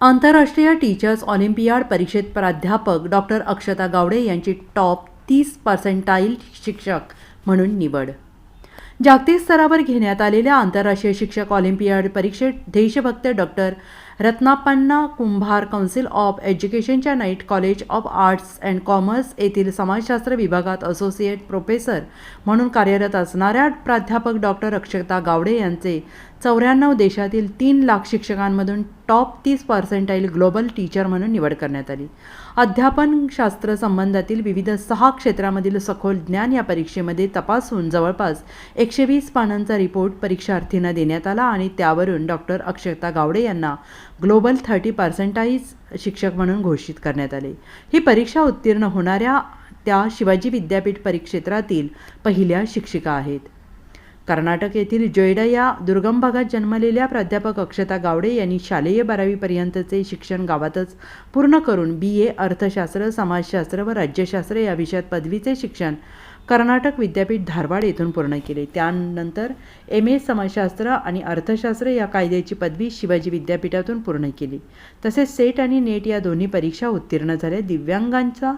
आंतरराष्ट्रीय teachers Olympiad परीक्षेत प्राध्यापक डॉक्टर अक्षता गावडे यांची टॉप तीस पर्सेंटाईल शिक्षक म्हणून निवड. जागतिक स्तरावर घेण्यात आलेल्या आंतरराष्ट्रीय शिक्षक ऑलिम्पियाड परीक्षेत देशभक्त doctor Ratnappanna Kumbhar council of एज्युकेशनच्या night college of arts and commerce येथील समाजशास्त्र विभागात असोसिएट प्रोफेसर म्हणून कार्यरत असणाऱ्या प्राध्यापक डॉक्टर अक्षता गावडे यांचे चौऱ्याण्णव देशातील तीन लाख शिक्षकांमधून टॉप तीस पर्सेंटाईल ग्लोबल टीचर म्हणून निवड करण्यात आली. अध्यापन शास्त्र संबंधातील विविध सहा क्षेत्रामधील सखोल ज्ञान या परीक्षेमध्ये तपासून जवळपास एकशे वीस पानांचा रिपोर्ट परीक्षार्थींना देण्यात आला आणि त्यावरून डॉक्टर अक्षता गावडे यांना ग्लोबल थर्टी पर्सेंटाईज शिक्षक म्हणून घोषित करण्यात आले. ही परीक्षा उत्तीर्ण होणाऱ्या त्या शिवाजी विद्यापीठ परिक्षेत्रातील पहिल्या शिक्षिका आहेत. कर्नाटक येथील जोयडा या दुर्गम भागात जन्मलेल्या प्राध्यापक अक्षता गावडे यांनी शालेय बारावीपर्यंतचे शिक्षण गावातच पूर्ण करून बी ए अर्थशास्त्र समाजशास्त्र व राज्यशास्त्र या विषयात पदवीचे शिक्षण कर्नाटक विद्यापीठ धारवाड येथून पूर्ण केले. त्यानंतर एम. ए. समाजशास्त्र आणि अर्थशास्त्र या कायद्याची पदवी शिवाजी विद्यापीठातून पूर्ण केली. तसेच सेट आणि नेट या दोन्ही परीक्षा उत्तीर्ण झाल्या. दिव्यांगांचा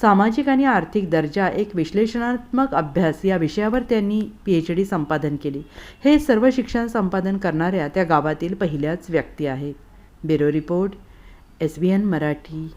सामाजिक आणि आर्थिक दर्जा एक विश्लेषणात्मक अभ्यास या विषयावर त्यांनी पी एच डी संपादन केली. हे सर्व शिक्षण संपादन करणाऱ्या त्या गावातील पहिल्याच व्यक्ती आहेत. Bureau report S. B. N. Marathi.